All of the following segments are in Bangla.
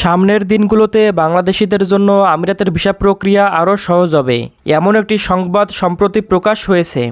সামনের দিনগুলোতে বাংলাদেশিদের জন্য আমিরাতের ভিসা প্রক্রিয়া আরও সহজ হবে, এমন একটি সংবাদ সম্প্রতি প্রকাশ হয়েছে।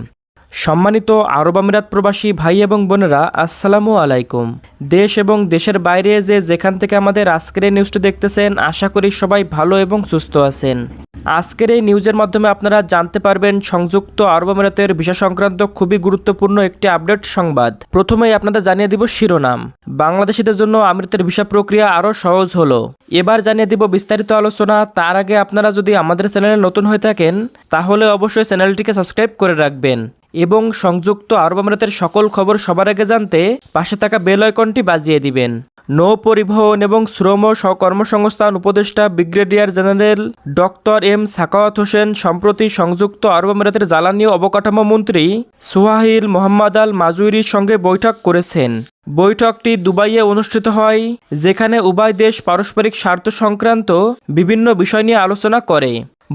সম্মানিত আরব আমিরাত প্রবাসী ভাই এবং বোনেরা, আসসালামু আলাইকুম। দেশ এবং দেশের বাইরে যে যেখান থেকে আমাদের আজকের নিউজটি দেখতেছেন, আশা করি সবাই ভালো এবং সুস্থ আছেন। আজকের এই নিউজের মাধ্যমে আপনারা জানতে পারবেন সংযুক্ত আরব আমিরাতের ভিসা সংক্রান্ত খুবই গুরুত্বপূর্ণ একটি আপডেট সংবাদ। প্রথমেই আপনাদের জানিয়ে দিব শিরোনাম। বাংলাদেশিদের জন্য আমিরাতের ভিসা প্রক্রিয়া আরও সহজ হলো। এবার জানিয়ে দিব বিস্তারিত আলোচনা। তার আগে আপনারা যদি আমাদের চ্যানেলে নতুন হয়ে থাকেন, তাহলে অবশ্যই চ্যানেলটিকে সাবস্ক্রাইব করে রাখবেন। এবং সংযুক্ত আরব আমিরাতের সকল খবর সবার আগে জানতে পাশে থাকা বেল আইকনটি বাজিয়ে দিবেন। নৌ পরিবহন এবং শ্রম ও কর্মসংস্থান উপদেষ্টা brigadier general doctor M Sakhawat Hossain সম্প্রতি সংযুক্ত আরব আমিরাতের জ্বালানি ও অবকাঠামো মন্ত্রী সুহাহিল মোহাম্মদ আল মাজুরির সঙ্গে বৈঠক করেছেন। বৈঠকটি দুবাইয়ে অনুষ্ঠিত হয়, যেখানে উভয় দেশ পারস্পরিক স্বার্থ সংক্রান্ত বিভিন্ন বিষয় নিয়ে আলোচনা করে।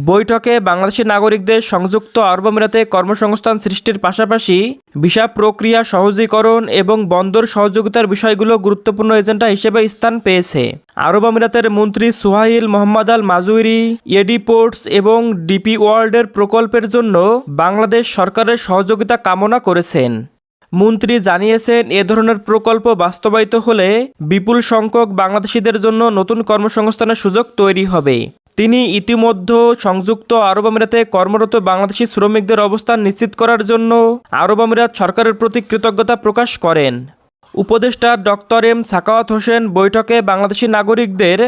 বৈঠকে বাংলাদেশি নাগরিকদের সংযুক্ত আরব আমিরাতে কর্মসংস্থান সৃষ্টির পাশাপাশি ভিসা প্রক্রিয়া সহজীকরণ এবং বন্দর সহযোগিতার বিষয়গুলো গুরুত্বপূর্ণ এজেন্ডা হিসেবে স্থান পেয়েছে। আরব আমিরাতের মন্ত্রী Suhail Mohammed Al Mazrouei AD Ports এবং ডিপি ওয়ার্ল্ডের প্রকল্পের জন্য বাংলাদেশ সরকারের সহযোগিতা কামনা করেছেন। মন্ত্রী জানিয়েছেন, এ ধরনের প্রকল্প বাস্তবায়িত হলে বিপুল সংখ্যক বাংলাদেশিদের জন্য নতুন কর্মসংস্থানের সুযোগ তৈরি হবে। তিনি ইতিমধ্যে সংযুক্ত আরব আমিরাতে কর্মরত বাংলাদেশি শ্রমিকদের অবস্থান নিশ্চিত করার জন্য আরব আমিরাত সরকারের প্রতি কৃতজ্ঞতা প্রকাশ করেন। উপদেষ্টা ডক্টর এম সাকাওয়াত হোসেন বৈঠকে বাংলাদেশি নাগরিকদের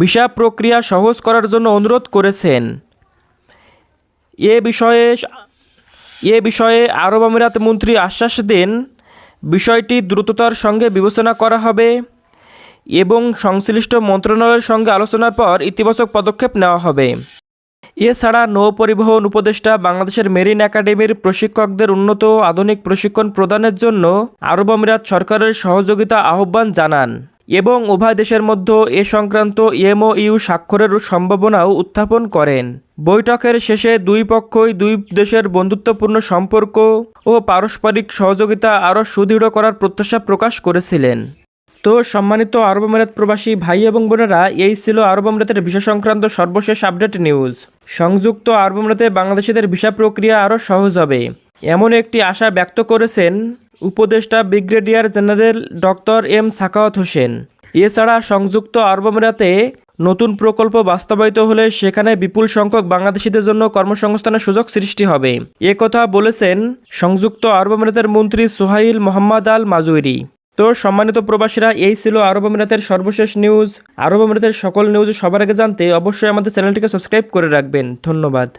ভিসা প্রক্রিয়া সহজ করার জন্য অনুরোধ করেছেন। এ বিষয়ে এ বিষয়ে আরব আমিরাত মন্ত্রী আশ্বাস দেন, বিষয়টি দ্রুততার সঙ্গে বিবেচনা করা হবে এবং সংশ্লিষ্ট মন্ত্রণালয়ের সঙ্গে আলোচনার পর ইতিবাচক পদক্ষেপ নেওয়া হবে। এছাড়া নৌ পরিবহন উপদেষ্টা বাংলাদেশের মেরিন একাডেমির প্রশিক্ষকদের উন্নত আধুনিক প্রশিক্ষণ প্রদানের জন্য আরব আমিরাত সরকারের সহযোগিতা আহ্বান জানান। এবং উভয় দেশের মধ্যে এ সংক্রান্ত এমওইউ স্বাক্ষরের সম্ভাবনাও উত্থাপন করেন। বৈঠকের শেষে দুই পক্ষই দুই দেশের বন্ধুত্বপূর্ণ সম্পর্ক ও পারস্পরিক সহযোগিতা আরও সুদৃঢ় করার প্রত্যাশা প্রকাশ করেছিলেন। তো সম্মানিত আরব আমিরাত প্রবাসী ভাই এবং বোনেরা, এই ছিল আরব আমিরাতের ভিসা সংক্রান্ত সর্বশেষ আপডেট নিউজ। সংযুক্ত আরব আমিরাতে বাংলাদেশিদের ভিসা প্রক্রিয়া আরও সহজ হবে, এমন একটি আশা ব্যক্ত করেছেন উপদেষ্টা brigadier general doctor M Sakhawat Hossain. এছাড়া সংযুক্ত আরব আমিরাতে নতুন প্রকল্প বাস্তবায়িত হলে সেখানে বিপুল সংখ্যক বাংলাদেশিদের জন্য কর্মসংস্থানের সুযোগ সৃষ্টি হবে। এ কথা বলেছেন সংযুক্ত আরব আমিরাতের মন্ত্রী সোহাইল মোহাম্মদ আল মাজুরি তো সম্মানিত প্রবাসীরা, এই ছিল আরব আমিরাতের সর্বশেষ নিউজ। আরব আমিরাতের সকল নিউজ সবার আগে জানতে অবশ্যই আমাদের চ্যানেলটিকে সাবস্ক্রাইব করে রাখবেন। ধন্যবাদ।